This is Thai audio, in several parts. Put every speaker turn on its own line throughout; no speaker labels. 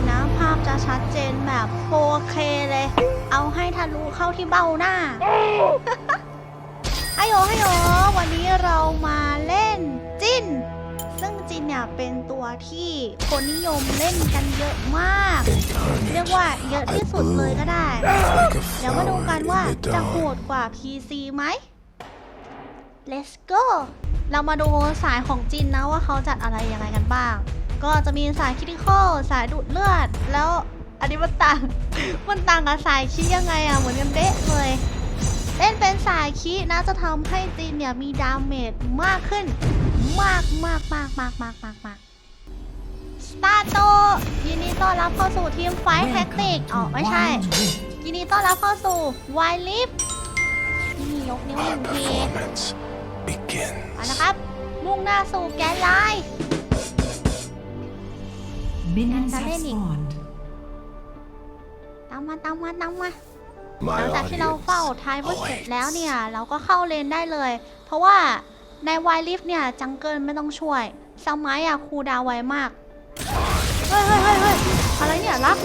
อนนะ ภาพจะชัดเจนแบบ 4K เลย เอาให้ทะลุเข้าที่เบ้าหน้าฮัยโยฮัยโยวันนี้เรามาเล่นจิน ซึ่งจินเนี่ยเป็นตัวที่คนนิยมเล่นกันเยอะมาก เรียกว่าเยอะที่สุดเลยก็ได้ เดี๋ยวมาดูกันว่าจะโหดกว่า PC ไหม Let's go เรามาดูสายของจินนะว่าเขาจัดอะไรยังไงกันบ้าง ก็จะมีสายคิติคอลสายดูดเลือด แล้วอันนี้มันต่าง มันต่างกับสายคิยังไงอะเหมือนกันเด๊ะเลยเล่นเป็นสายคินะจะทำให้จินเนี่ยมีดาเมจมากขึ้น มากมากมากมากมากมากมากสตาร์โตยินดีต้อนรับเข้าสู่ทีมไฟท์แท็กติกอ๋อไม่ใช่ ยินดีต้อนรับเข้าสู่ไวลิฟนี่ยกนิ้วหนึ่งที
Performance begins.
เอาละครับ มุ่งหน้าสู่แกนไลน์
Minions have
Nalini.
spawned.
ตามมาตามมาตามมา ห
My
ลังจากที่เราเฝ้า
audience
ท้ายบุสเสร็จ
awaits.
แล้วเนี่ย เราก็เข้าเลนได้เลย เพราะว่าในไวลิฟเนี่ยจังเกิลไม่ต้องช่วยสมัยอะคูลดาวน์ไวมาก เฮ้ยเฮ้ยเฮ้ยเฮ้ยอะไรเนี่ยรัก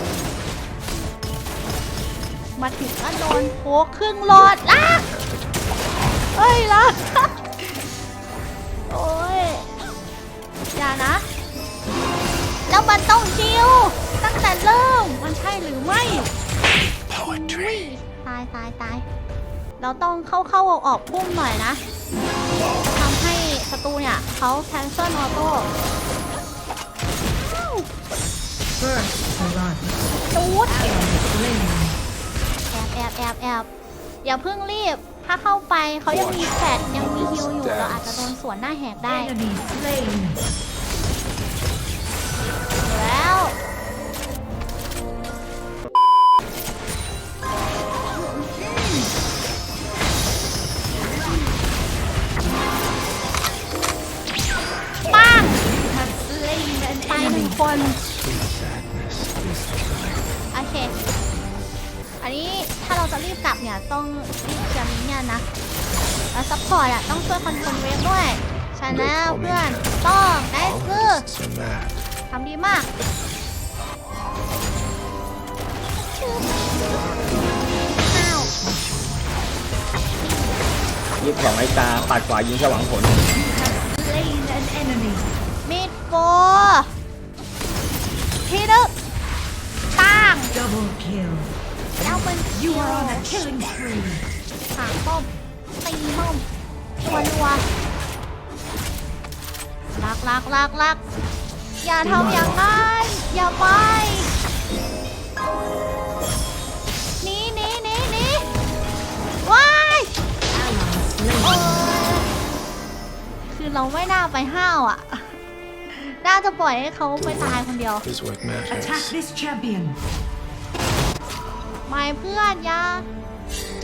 มาถึงก็โดนโผครึ่งหลอดอะเฮ้ยรักโอ้ยอย่านะ แล้วมันต้องคิวตั้งแต่เริ่มมันใช่หรือไม่
Poetry.
ตายตายตายเราต้องเข้าเข้าออกออกพุ่มหน่อยนะทำให้ศัตรูเนี่ยเขาแคนเซิลออโต้
First blood.
จูด
Flame.
แอบแอบแอบแอบอย่าเพิ่งรีบ ถ้าเข้าไปเขายังมีแฟดยังมีฮิวอยู่เราอาจจะโดนสวนหน้าแหกได้ แล้วเพื่อนต้องได้ซื้อ
Artists are mad.
ทำดีมากอ้าว
ยิบของไอ้ตาปัดขวายิงฉวังผล
Slain an enemy.
มีดโฟทีนึกตั้ง
Double kill.
แล้วมัน
You are on a killing spree.
หางป้อมตีป้อม ลักลักลักลักอย่าทำอย่างนั้นอย่าไปหนีหนีหนีหนีว้าย
Ally
โอ้
slain.
ยคือเราไม่น่าไปห้าวอะ น่าจะปล่อยให้เขาไปตายคนเดียว
Is what matters.
Attack this champion.
ไม่เพื่อนอยา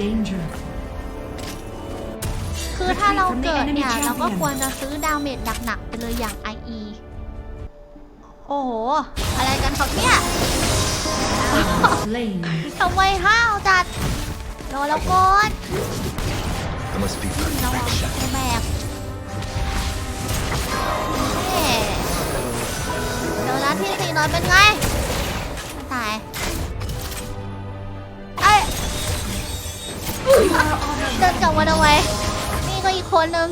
Danger.
คือถ้าเราเกิดเนี่ย เราก็ควรจะซื้อดาเมจหนักๆไปเลยอย่าง IE โอ้โห อะไรกันครับเนี่ย
Slain.
ทำไมห้าวจัดรอแล้วก่อน
There must be
เราเอา
perfection.
ไปแบกเฮ้เดี๋ยวนะที่สี่นอนเป็นไง คนนึง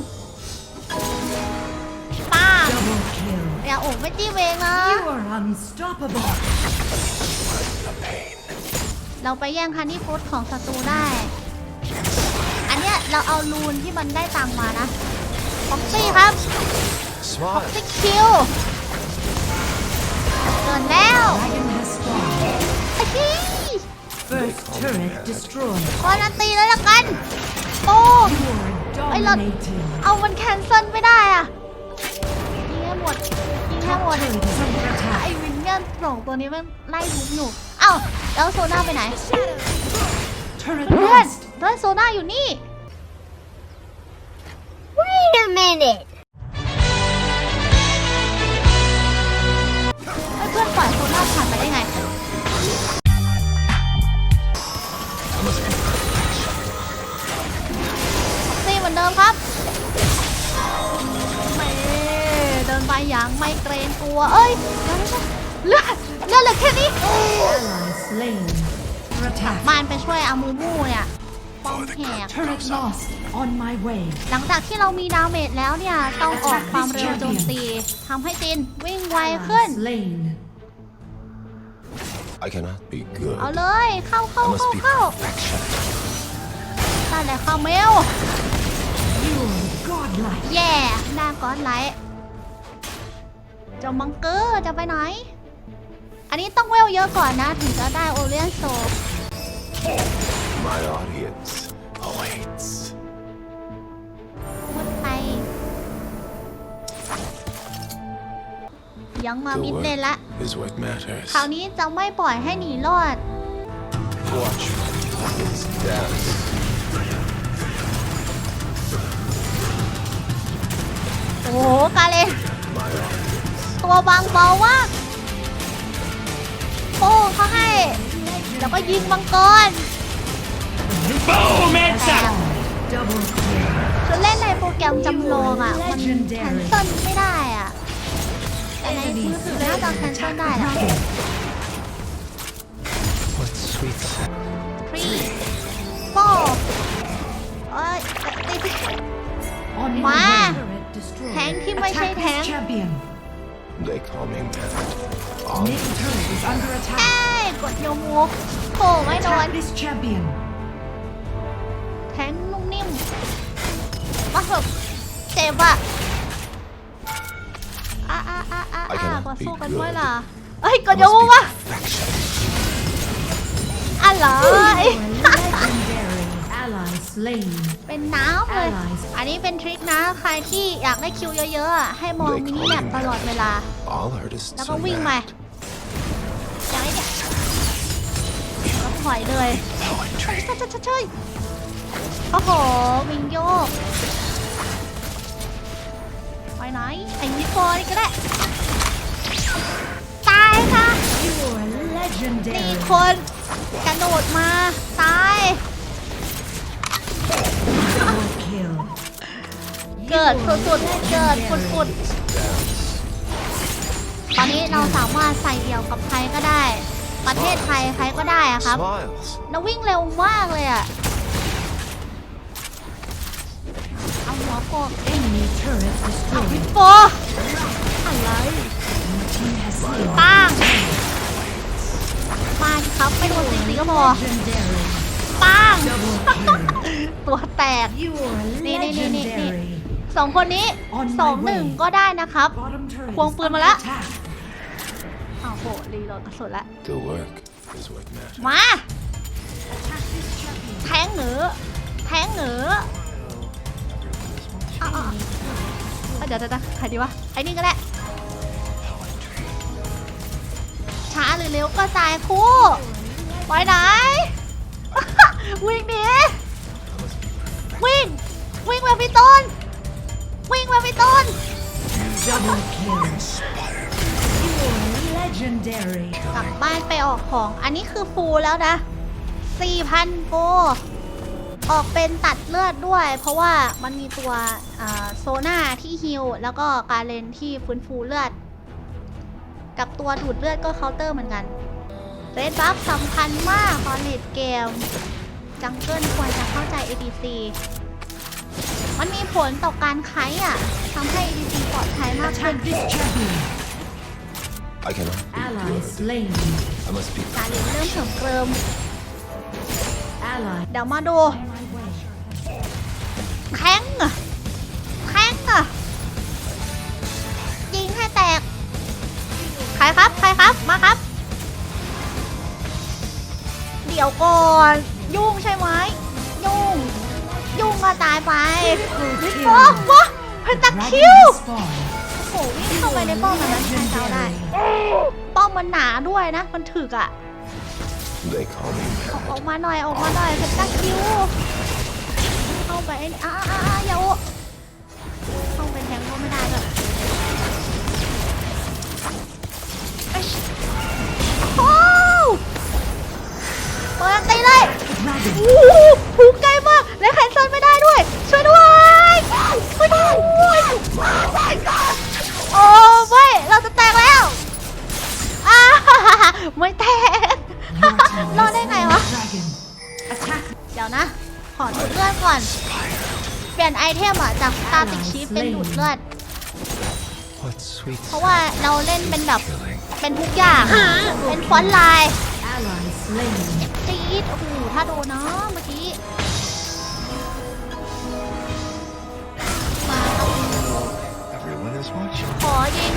ป้า
double kill.
อย่าโอ้ไม่จี้เวงนะ
You are unstoppable.
The pain.
เราไปแย่งคันที่ฟุตของศัตรูได้ อันเนี้ยเราเอารูนที่มันได้ตังค์มานะฟ็อกซี่ครับ
Smart.
ซิกคิวเกินแล้ว
Dragon has spawned.
ไอ้ที่
First turret destroyed.
กอนอันตีเลยละกันตู ม
You are
Ay, Lord.
dominating.
เอามันแคนเซิลไม่ได้อะยิงให้หมดยิงให้หมดไอ้วินเนี่ยสองตัวนี้มันไล่ทุบอยู่เอ้าแล้วโซน่าไปไหนเพื่อนเพื่อนโซน่าอยู่นี่
Wait a minute.
เหมือนเดิมครับไม่เดินไปอย่างไม่เกรงกลัว เอ้ยเลือดเลือดเหลือแค่นี้
Ally slain. Attack.
มานไปช่วยอามูมูเนี่ยป้องแหก
Turret lost. On my way.
หลังจากที่เรามีดาเมจแล้วเนี่ย ต้องออกความเร็วโจมตีทำให้จินวิ่งไวขึ้น
Ally slain.
I cannot be good.
เอาเลย เข้าเข้า
I
เข้า
must be
เข้า
perfection.
นั่นแหละเข้าเมล
You're godlike.
แย่หน้าก้อนไลท์เจะมังเกอร์จะไปไหน อันนี้ต้องเวลเยอะก่อนนะ ถึงจะได้โอเลียนโซ
My audience awaits.
พูดไป ยังมา
The
มิดเลนละ
work is what matters.
คราวนี้จะไม่ปล่อยให้หนีรอด
Watch this dance.
โอ้โหกาเลน
My audience.
ตัวบางเบามากโป้เขาให้ แล้วก็ยิงมังกร
Double kill.
คือเล่นในโปรแกรมจำลองอะ มัน
Legendary
แคนเซิลไม่ได้อะ แต่ในมือถือน่าจะแคนเซิลได้แหละ
What sweet sound.
ทรีโป้เอ้ยติด
On my
Ma.
way. Turret destroyed.
แทงที่ไม่ใช่
Attack
แทง
this champion.
They call me mad. All
Main turret is under
เอ้
attack.
ยกดโยมูโผไม่โดน
Attack this champion.
แทงนุ่มนิ่มมาเถอะเจ็บอะอะอะอะอะ
I
อะ
cannot
มา
be
สู้กัน
good.
ด้วยล่ะเอ้ยก
I
ดโย
must
มู
be
วะ
perfection.
อะไร
Legendary. Ally slain.
เป็นน้ำเลย
Allies
อันนี้เป็นทริคนะ ใครที่อยากได้คิวเยอะๆอะให้มองมินิแมปตลอดเวลา
All artists
แล้วก็
are
วิ่งไป
mad.
อย่างนี้เนี่ยแล้วถอยเลย
Poetry.
ช่วยช่วยช่วยช่วยโอ้โห วิงโยก ไปไหน ไอ้มิโฟนี่ก็ได้ ตายค่ะ
You're
สี่
legendary.
คนกระโดดมา ตาย เกิดสุดๆเกิดฟุดๆตอนนี้เราสามารถใส่เดี่ยวกับใครก็ได้ ประเทศไทยใครก็ได้อะครับ
Smiles.
เราวิ่งเร็วมากเลยอะเอาหัวโปก
Enemy turret
เอาวิ
destroyed.
โฟอะไร
Team has slain.
ป้างมาดิครับไม่โดนตีตีก็พอ
Legendary.
ป้าง
Double kill.
ตัวแตก
You're
นี่นี่นี่นี่
legendary.
สองคนนี้
On my
สองหนึ่ง
way
ก็ได้นะครับ
Bottom turret
ควง
is
ปืนมา
under
ละ
attack.
อ้าวโหรีโหลดกระสุนละ
The work is what matters.
มา
Attack this champion.
แทงเหนือแทงเหนืออ้าวอ้าวอ้าวเดี๋ยวเดี๋ยวเดี๋ยวใครดีวะ ไอ้นี่ก็ได้ ช้าหรือเร็วก็ตายคู่ไปไหน วิ่งหนีวิ่ง วิ่งแบบพี่ต้น วิ่งแบบพี่ต้น
Double kill. You're legendary.
กลับบ้านไปออกของ อันนี้คือฟูลแล้วนะ 4,000โกออกเป็นตัดเลือดด้วย เพราะว่ามันมีตัวอ่าโซน่าที่ฮิลแล้วก็การเลนที่ฟื้นฟูเลือด กับตัวดูดเลือดก็เคาน์เตอร์เหมือนกันเรดบัฟสำคัญมากตอนเลดเกม จังเกิลควรจะเข้าใจ ADC มันมีผลต่อการไคอะทำให้ ADC ปลอดภัยมากขึ้น
Attack this champion.
I cannot be
Ally
good.
slain.
I must be
การเลนเริ่มเสริมเกริม
Ally
เดี๋ยวมาดู
on my way.
แทงอะแทงอะยิงให้แตก ใครครับ ใครครับ มาครับ เดี๋ยวก่อน ยุ่งใช่ไหมยุ่งยุ่ง ก็ตายไปวิปป้อมวะเป็นตะคริวโอ้โหวิ่งเข้าไปในป้อมมันนั้นแทงเขาได้ป้อมมันหนาด้วยนะ มันถึกอะออกมาหน่อยออกมาหน่อยเป็นตะคริวเข้าไปไอ้นี่อ่าอ่าอ่าอย่าโอเข้าไปแทงก็ไม่ได้แบบโอ้เปิดตีเลยโอ้โหผูกไกลมากและแคนเซิลไม่ได้ โอ้ไม่เราจะแตกแล้วอ้าฮ่าฮ่าฮ่าไม่แตกรอดได้ไงวะ เดี๋ยวนะ ขอดูดเลือดก่อน เปลี่ยนไอเทมอะจากสตาร์ติกชีฟเป็นดูดเลือด เพราะว่าเราเล่นเป็นแบบ เป็นทุกอย่าง เป็นฟอนต์ไลน์จี๊ดโอ้โหถ้าโดนเนาะเมื่อกี้
Everyone is watching.
ขอยิง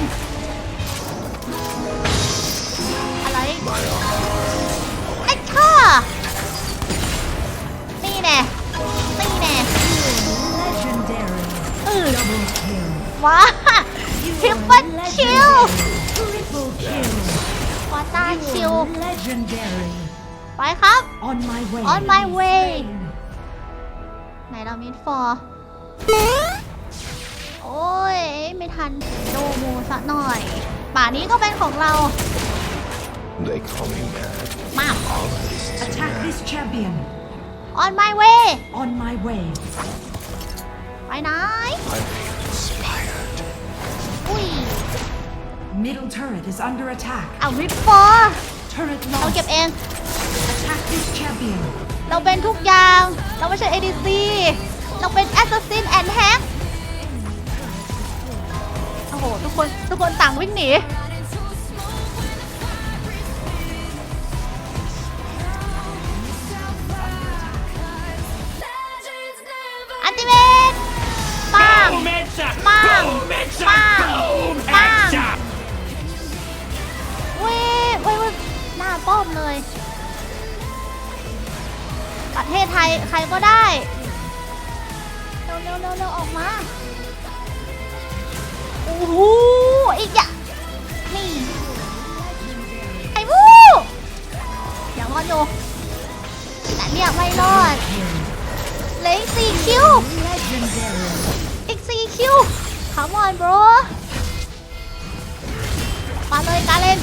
อะไร
My arm.
ไอ้ข้านี่แน่นี่แน่
Legendary.
เออ
Double kill.
ว้า
You
ทริป
are
เปิลคิว
legendary. Triple kill.
วาตาคิ
You
ว
are legendary.
ไปครับ
On my way.
On my way.
Slain.
ไหนเรามิดฟอร์ โอ้ย ไม่ทันโดโมซะหน่อย ป่านี้ก็เป็นของเรา
They call me mad.
มาก
All that is too
Attack
mad.
this champion.
on my way
On my way.
ไปไหน
I feel inspired.
อุ้ย
Middle turret is under attack.
เอามิดฟอร์
Turret
เรา
lost.
เก็บเอง
Attack this champion.
เราเป็นทุกอย่าง เราไม่ใช่ ADC เราเป็น Assassin and Hack โอ้โหทุกคนทุกคนต่างวิ่งหนีอันติเมตปังปังปังปังเว้ยเว้ยเว้ยหน้าป้อมเลย ประเทศไทยใครก็ได้ เร็วเร็วเร็วเร็วออกมาโอ้โหอีกอย่างนี่ไอ้วู้ยังรอดอยู่แต่เนี่ยไม่รอดเหลืออีกสี่คิวอีกสี่คิว come on bro มาเลยการเล่น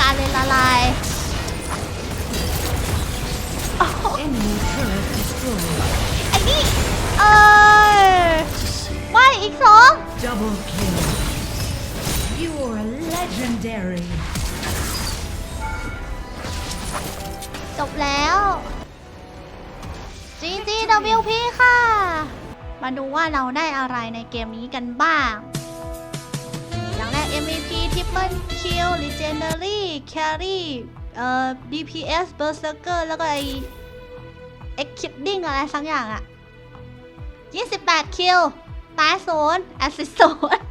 การเล่นละลาย
Double kill. You're legendary.
จบแล้ว GGWP ค่ะ มาดูว่าเราได้อะไรในเกมนี้กันบ้าง อย่างแรก MVP Triple Kill Legendary Carry เอ่อ DPS Berserker แล้วก็ไอ X Kidding อะไรสักอย่างอะ28 คิว ตายศูนย์แอสซิสศูนย์